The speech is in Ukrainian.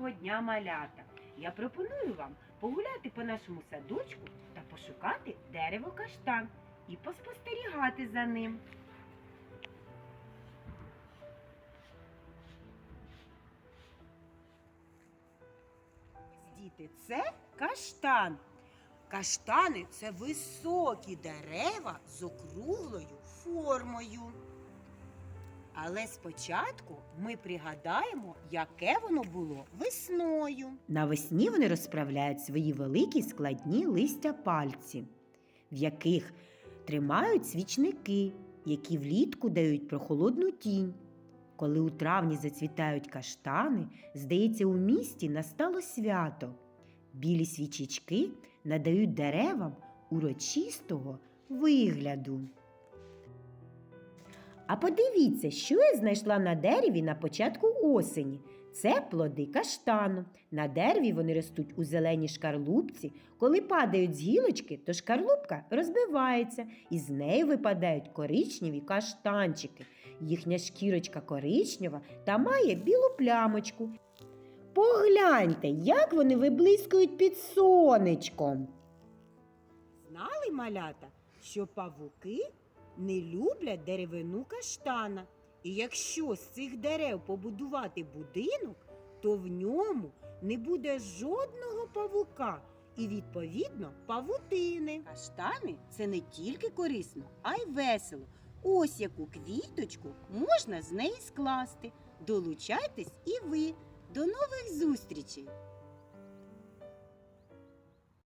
Доброго дня, малята! Я пропоную вам погуляти по нашому садочку та пошукати дерево каштан і поспостерігати за ним. Діти, це каштан. Каштани це високі дерева з округлою формою. Але спочатку ми пригадаємо, яке воно було весною. Навесні вони розправляють свої великі складні листя пальці, в яких тримають свічники, які влітку дають прохолодну тінь. Коли у травні зацвітають каштани, здається, у місті настало свято. Білі свічечки надають деревам урочистого вигляду. А подивіться, що я знайшла на дереві на початку осені. Це плоди каштану. На дереві вони ростуть у зеленій шкарлупці. Коли падають з гілочки, то шкарлупка розбивається, і з неї випадають коричневі каштанчики. Їхня шкірочка коричнева та має білу плямочку. Погляньте, як вони виблискують під сонечком. Знали малята, що павуки не люблять деревину каштана. І якщо з цих дерев побудувати будинок, то в ньому не буде жодного павука і, відповідно, павутини. Каштани це не тільки корисно, а й весело. Ось яку квіточку можна з неї скласти. Долучайтесь і ви. До нових зустрічей!